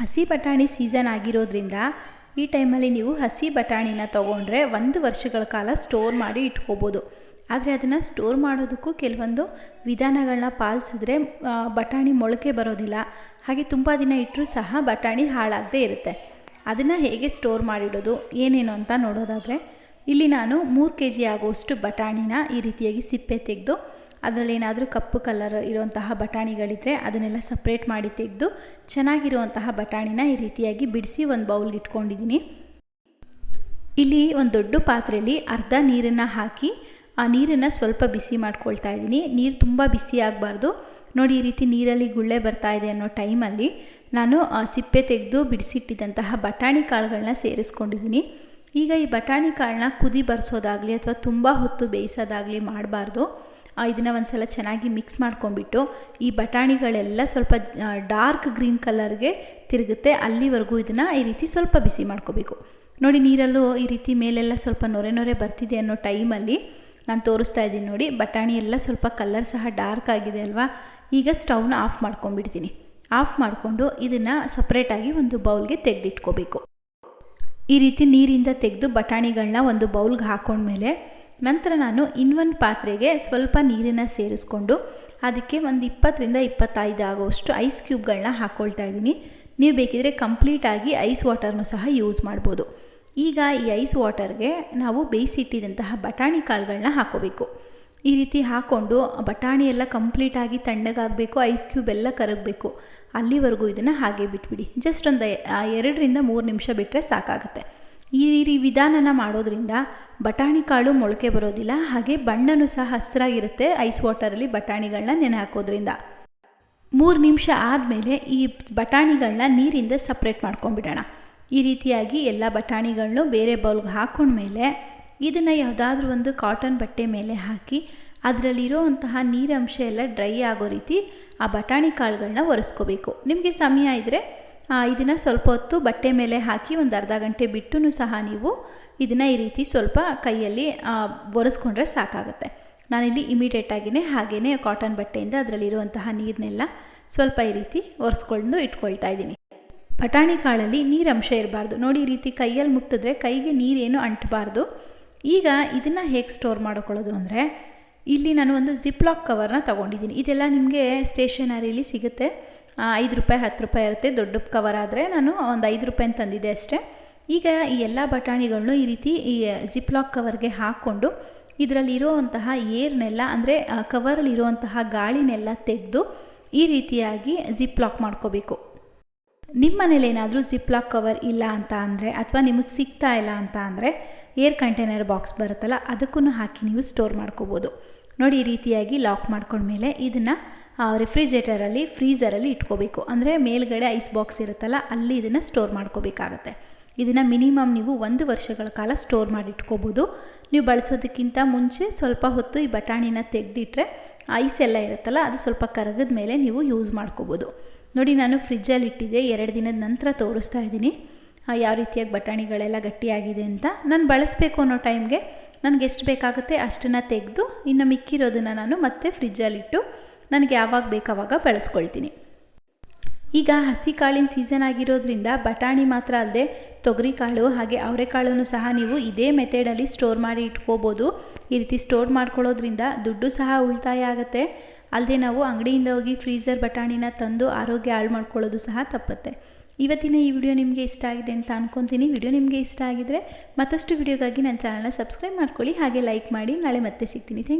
ಹಸಿ ಬಟಾಣಿ ಸೀಸನ್ ಆಗಿರೋದ್ರಿಂದ ಈ ಟೈಮಲ್ಲಿ ನೀವು ಹಸಿ ಬಟಾಣಿನ ತೊಗೊಂಡ್ರೆ ಒಂದು ವರ್ಷಗಳ ಕಾಲ ಸ್ಟೋರ್ ಮಾಡಿ ಇಟ್ಕೋಬೋದು. ಆದರೆ ಅದನ್ನು ಸ್ಟೋರ್ ಮಾಡೋದಕ್ಕೂ ಕೆಲವೊಂದು ವಿಧಾನಗಳನ್ನ ಪಾಲಿಸಿದ್ರೆ ಬಟಾಣಿ ಮೊಳಕೆ ಬರೋದಿಲ್ಲ. ಹಾಗೆ ತುಂಬ ದಿನ ಇಟ್ಟರೂ ಸಹ ಬಟಾಣಿ ಹಾಳಾಗದೇ ಇರುತ್ತೆ. ಅದನ್ನು ಹೇಗೆ ಸ್ಟೋರ್ ಮಾಡಿಡೋದು, ಏನೇನು ಅಂತ ನೋಡೋದಾದರೆ, ಇಲ್ಲಿ ನಾನು ಮೂರು ಕೆ ಜಿ ಆಗುವಷ್ಟು ಬಟಾಣಿನ ಈ ರೀತಿಯಾಗಿ ಸಿಪ್ಪೆ ತೆಗೆದು ಅದರಲ್ಲಿ ಏನಾದರೂ ಕಪ್ಪು ಕಲರ್ ಇರುವಂತಹ ಬಟಾಣಿಗಳಿದ್ದರೆ ಅದನ್ನೆಲ್ಲ ಸಪ್ರೇಟ್ ಮಾಡಿ ತೆಗೆದು ಚೆನ್ನಾಗಿರುವಂತಹ ಬಟಾಣಿನ ಈ ರೀತಿಯಾಗಿ ಬಿಡಿಸಿ ಒಂದು ಬೌಲ್ಗೆ ಇಟ್ಕೊಂಡಿದ್ದೀನಿ ಇಲ್ಲಿ ಒಂದು ದೊಡ್ಡ ಪಾತ್ರೆಯಲ್ಲಿ ಅರ್ಧ ನೀರನ್ನು ಹಾಕಿ ಆ ನೀರನ್ನು ಸ್ವಲ್ಪ ಬಿಸಿ ಮಾಡ್ಕೊಳ್ತಾ ಇದ್ದೀನಿ ನೀರು ತುಂಬ ಬಿಸಿ ಆಗಬಾರ್ದು. ನೋಡಿ ಈ ರೀತಿ ನೀರಲ್ಲಿ ಗುಳ್ಳೆ ಬರ್ತಾ ಇದೆ ಅನ್ನೋ ಟೈಮಲ್ಲಿ ನಾನು ಸಿಪ್ಪೆ ತೆಗೆದು ಬಿಡಿಸಿಟ್ಟಿದ್ದಂತಹ ಬಟಾಣಿ ಕಾಳುಗಳನ್ನ ಸೇರಿಸ್ಕೊಂಡಿದ್ದೀನಿ ಈಗ ಈ ಬಟಾಣಿ ಕಾಳನ್ನ ಕುದಿ ಬರ್ಸೋದಾಗಲಿ ಅಥವಾ ತುಂಬ ಹೊತ್ತು ಬೇಯಿಸೋದಾಗಲಿ ಮಾಡಬಾರ್ದು. ಇದನ್ನು ಒಂದು ಸಲ ಚೆನ್ನಾಗಿ ಮಿಕ್ಸ್ ಮಾಡ್ಕೊಂಬಿಟ್ಟು ಈ ಬಟಾಣಿಗಳೆಲ್ಲ ಸ್ವಲ್ಪ ಡಾರ್ಕ್ ಗ್ರೀನ್ ಕಲರ್ಗೆ ತಿರುಗುತ್ತೆ. ಅಲ್ಲಿವರೆಗೂ ಇದನ್ನು ಈ ರೀತಿ ಸ್ವಲ್ಪ ಬಿಸಿ ಮಾಡ್ಕೋಬೇಕು. ನೋಡಿ, ನೀರಲ್ಲೂ ಈ ರೀತಿ ಮೇಲೆಲ್ಲ ಸ್ವಲ್ಪ ನೊರೆ ನೊರೆ ಬರ್ತಿದೆ ಅನ್ನೋ ಟೈಮಲ್ಲಿ ನಾನು ತೋರಿಸ್ತಾ ಇದ್ದೀನಿ ನೋಡಿ. ಬಟಾಣಿ ಎಲ್ಲ ಸ್ವಲ್ಪ ಕಲರ್ ಸಹ ಡಾರ್ಕ್ ಆಗಿದೆ ಅಲ್ವಾ? ಈಗ ಸ್ಟವ್ನ ಆಫ್ ಮಾಡ್ಕೊಂಡ್ಬಿಡ್ತೀನಿ. ಆಫ್ ಮಾಡಿಕೊಂಡು ಇದನ್ನು ಸಪ್ರೇಟಾಗಿ ಒಂದು ಬೌಲ್ಗೆ ತೆಗೆದಿಟ್ಕೋಬೇಕು. ಈ ರೀತಿ ನೀರಿಂದ ತೆಗೆದು ಬಟಾಣಿಗಳನ್ನ ಒಂದು ಬೌಲ್ಗೆ ಹಾಕೊಂಡ್ಮೇಲೆ ನಂತರ ನಾನು ಇನ್ನೊಂದು ಪಾತ್ರೆಗೆ ಸ್ವಲ್ಪ ನೀರನ್ನು ಸೇರಿಸ್ಕೊಂಡು ಅದಕ್ಕೆ ಒಂದು ಇಪ್ಪತ್ತರಿಂದ ಇಪ್ಪತ್ತೈದು ಆಗುವಷ್ಟು ಐಸ್ ಕ್ಯೂಬ್ಗಳನ್ನ ಹಾಕ್ಕೊಳ್ತಾ ಇದ್ದೀನಿ. ನೀವು ಬೇಕಿದ್ರೆ ಕಂಪ್ಲೀಟಾಗಿ ಐಸ್ ವಾಟರ್ನು ಸಹ ಯೂಸ್ ಮಾಡ್ಬೋದು. ಈಗ ಈ ಐಸ್ ವಾಟರ್ಗೆ ನಾವು ಬೇಯಿಸಿಟ್ಟಿದಂತಹ ಬಟಾಣಿ ಕಾಳುಗಳನ್ನ ಹಾಕೋಬೇಕು. ಈ ರೀತಿ ಹಾಕ್ಕೊಂಡು ಬಟಾಣಿ ಎಲ್ಲ ಕಂಪ್ಲೀಟಾಗಿ ತಣ್ಣಗಾಗಬೇಕು, ಐಸ್ ಕ್ಯೂಬ್ ಎಲ್ಲ ಕರಗಬೇಕು. ಅಲ್ಲಿವರೆಗೂ ಇದನ್ನು ಹಾಗೆ ಬಿಟ್ಬಿಡಿ. ಜಸ್ಟ್ ಒಂದು ಎರಡರಿಂದ ಮೂರು ನಿಮಿಷ ಬಿಟ್ಟರೆ ಸಾಕಾಗುತ್ತೆ. ಈ ರೀ ವಿಧಾನನ ಮಾಡೋದ್ರಿಂದ ಬಟಾಣಿ ಕಾಳು ಮೊಳಕೆ ಬರೋದಿಲ್ಲ, ಹಾಗೆ ಬಣ್ಣನೂ ಸಹ ಹಸಿರಾಗಿರುತ್ತೆ ಐಸ್ ವಾಟರಲ್ಲಿ ಬಟಾಣಿಗಳನ್ನ ನೆನೆ ಹಾಕೋದ್ರಿಂದ ಮೂರು ನಿಮಿಷ ಆದಮೇಲೆ ಈ ಬಟಾಣಿಗಳನ್ನ ನೀರಿಂದ ಸಪ್ರೇಟ್ ಮಾಡ್ಕೊಂಡ್ಬಿಡೋಣ. ಈ ರೀತಿಯಾಗಿ ಎಲ್ಲ ಬಟಾಣಿಗಳನ್ನು ಬೇರೆ ಬೌಲ್ಗೆ ಹಾಕೊಂಡ್ಮೇಲೆ ಇದನ್ನು ಯಾವುದಾದ್ರೂ ಒಂದು ಕಾಟನ್ ಬಟ್ಟೆ ಮೇಲೆ ಹಾಕಿ ಅದರಲ್ಲಿರೋವಂತಹ ನೀರಂಶ ಎಲ್ಲ ಡ್ರೈ ಆಗೋ ರೀತಿ ಆ ಬಟಾಣಿ ಕಾಳುಗಳನ್ನ ಒರೆಸ್ಕೋಬೇಕು. ನಿಮಗೆ ಸಮಯ ಇದ್ದರೆ ಇದನ್ನು ಸ್ವಲ್ಪ ಹೊತ್ತು ಬಟ್ಟೆ ಮೇಲೆ ಹಾಕಿ ಒಂದು ಅರ್ಧ ಗಂಟೆ ಬಿಟ್ಟು ಸಹ ನೀವು ಇದನ್ನು ಈ ರೀತಿ ಸ್ವಲ್ಪ ಕೈಯಲ್ಲಿ ಒರೆಸ್ಕೊಂಡ್ರೆ ಸಾಕಾಗುತ್ತೆ. ನಾನಿಲ್ಲಿ ಇಮಿಡಿಯೇಟಾಗಿಯೇ ಹಾಗೆಯೇ ಕಾಟನ್ ಬಟ್ಟೆಯಿಂದ ಅದರಲ್ಲಿರುವಂತಹ ನೀರನ್ನೆಲ್ಲ ಸ್ವಲ್ಪ ಈ ರೀತಿ ಒರೆಸ್ಕೊಂಡು ಇಟ್ಕೊಳ್ತಾ ಇದ್ದೀನಿ. ಬಟಾಣಿ ಕಾಳಲ್ಲಿ ನೀರಂಶ ಇರಬಾರ್ದು. ನೋಡಿ ಈ ರೀತಿ ಕೈಯಲ್ಲಿ ಮುಟ್ಟಿದ್ರೆ ಕೈಗೆ ನೀರೇನು ಅಂಟಬಾರ್ದು. ಈಗ ಇದನ್ನು ಹೇಗೆ ಸ್ಟೋರ್ ಮಾಡ್ಕೊಳ್ಳೋದು ಅಂದರೆ, ಇಲ್ಲಿ ನಾನು ಒಂದು ಜಿಪ್ಲಾಕ್ ಕವರ್ನ ತೊಗೊಂಡಿದ್ದೀನಿ. ಇದೆಲ್ಲ ನಿಮಗೆ ಸ್ಟೇಷನರಿಲಿ ಸಿಗುತ್ತೆ. ಐದು ರೂಪಾಯಿ, ಹತ್ತು ರೂಪಾಯಿ ಇರುತ್ತೆ. ದೊಡ್ಡ ಕವರ್ ಆದರೆ ನಾನು ಒಂದು ಐದು ರೂಪಾಯಿ ತಂದಿದ್ದೆ ಅಷ್ಟೇ. ಈಗ ಈ ಎಲ್ಲ ಬಟಾಣಿಗಳನ್ನು ಈ ರೀತಿ ಈ ಜಿಪ್ಲಾಕ್ ಕವರ್ಗೆ ಹಾಕ್ಕೊಂಡು ಇದರಲ್ಲಿರುವಂತಹ ಏರ್ನೆಲ್ಲ ಅಂದರೆ ಕವರಲ್ಲಿರುವಂತಹ ಗಾಳಿನೆಲ್ಲ ತೆಗೆದು ಈ ರೀತಿಯಾಗಿ ಜಿಪ್ ಲಾಕ್ ಮಾಡ್ಕೋಬೇಕು. ನಿಮ್ಮ ಮನೇಲಿ ಏನಾದರೂ ಜಿಪ್ಲಾಕ್ ಕವರ್ ಇಲ್ಲ ಅಂತ ಅಂದರೆ, ಅಥವಾ ನಿಮಗೆ ಸಿಗ್ತಾ ಇಲ್ಲ ಅಂತ ಅಂದರೆ ಏರ್ ಕಂಟೈನರ್ ಬಾಕ್ಸ್ ಬರುತ್ತಲ್ಲ ಅದಕ್ಕೂ ಹಾಕಿ ನೀವು ಸ್ಟೋರ್ ಮಾಡ್ಕೋಬೋದು. ನೋಡಿ ಈ ರೀತಿಯಾಗಿ ಲಾಕ್ ಮಾಡ್ಕೊಂಡ್ಮೇಲೆ ಇದನ್ನು ರಿಫ್ರಿಜರೇಟರಲ್ಲಿ ಫ್ರೀಝರಲ್ಲಿ ಇಟ್ಕೋಬೇಕು. ಅಂದರೆ ಮೇಲ್ಗಡೆ ಐಸ್ ಬಾಕ್ಸ್ ಇರುತ್ತಲ್ಲ, ಅಲ್ಲಿ ಇದನ್ನು ಸ್ಟೋರ್ ಮಾಡ್ಕೋಬೇಕಾಗತ್ತೆ. ಇದನ್ನು ಮಿನಿಮಮ್ ನೀವು ಒಂದು ವರ್ಷಗಳ ಕಾಲ ಸ್ಟೋರ್ ಮಾಡಿ ಇಟ್ಕೋಬೋದು. ನೀವು ಬಳಸೋದಕ್ಕಿಂತ ಮುಂಚೆ ಸ್ವಲ್ಪ ಹೊತ್ತು ಈ ಬಟಾಣಿನ ತೆಗೆದಿಟ್ರೆ ಐಸ್ ಎಲ್ಲ ಇರುತ್ತಲ್ಲ, ಅದು ಸ್ವಲ್ಪ ಕರಗದ ಮೇಲೆ ನೀವು ಯೂಸ್ ಮಾಡ್ಕೋಬೋದು. ನೋಡಿ, ನಾನು ಫ್ರಿಜ್ಜಲ್ಲಿ ಇಟ್ಟಿದ್ದೆ, ಎರಡು ದಿನದ ನಂತರ ತೋರಿಸ್ತಾ ಇದ್ದೀನಿ. ಯಾವ ರೀತಿಯಾಗಿ ಬಟಾಣಿಗಳೆಲ್ಲ ಗಟ್ಟಿಯಾಗಿದೆ ಅಂತ. ನಾನು ಬಳಸಬೇಕು ಅನ್ನೋ ಟೈಮ್ಗೆ ನನಗೆ ಎಷ್ಟು ಬೇಕಾಗುತ್ತೆ ಅಷ್ಟನ್ನು ತೆಗೆದು, ಇನ್ನು ಮಿಕ್ಕಿರೋದನ್ನು ನಾನು ಮತ್ತೆ ಫ್ರಿಜ್ಜಲ್ಲಿಟ್ಟು ನನಗೆ ಯಾವಾಗ ಬೇಕಾವಾಗ ಬಳಸ್ಕೊಳ್ತೀನಿ. ಈಗ ಹಸಿ ಕಾಳಿನ ಸೀಸನ್ ಆಗಿರೋದ್ರಿಂದ ಬಟಾಣಿ ಮಾತ್ರ ಅಲ್ಲದೆ ತೊಗರಿಕಾಳು ಹಾಗೆ ಅವರೆಕಾಳನ್ನು ಸಹ ನೀವು ಇದೇ ಮೆಥಡಲ್ಲಿ ಸ್ಟೋರ್ ಮಾಡಿ ಇಟ್ಕೋಬೋದು. ಈ ರೀತಿ ಸ್ಟೋರ್ ಮಾಡ್ಕೊಳ್ಳೋದ್ರಿಂದ ದುಡ್ಡು ಸಹ ಉಳಿತಾಯ ಆಗುತ್ತೆ. ಅಲ್ಲದೆ ನಾವು ಅಂಗಡಿಯಿಂದ ಹೋಗಿ ಫ್ರೀಝರ್ ಬಟಾಣಿನ ತಂದು ಆರೋಗ್ಯ ಹಾಳು ಮಾಡ್ಕೊಳ್ಳೋದು ಸಹ ತಪ್ಪುತ್ತೆ. ಇವತ್ತಿನ ಈ ವಿಡಿಯೋ ನಿಮಗೆ ಇಷ್ಟ ಆಗಿದೆ ಅಂತ ಅನ್ಕೊತೀನಿ. ವಿಡಿಯೋ ನಿಮಗೆ ಇಷ್ಟ ಆಗಿದರೆ ಮತ್ತಷ್ಟು ವಿಡಿಯೋಗಾಗಿ ನನ್ನ ಚಾನಲ್ನ ಸಬ್ಸ್ಕ್ರೈಬ್ ಮಾಡ್ಕೊಳ್ಳಿ. ಹಾಗೆ ಲೈಕ್ ಮಾಡಿ. ನಾಳೆ ಮತ್ತೆ ಸಿಗ್ತೀನಿ. ಥ್ಯಾಂಕ್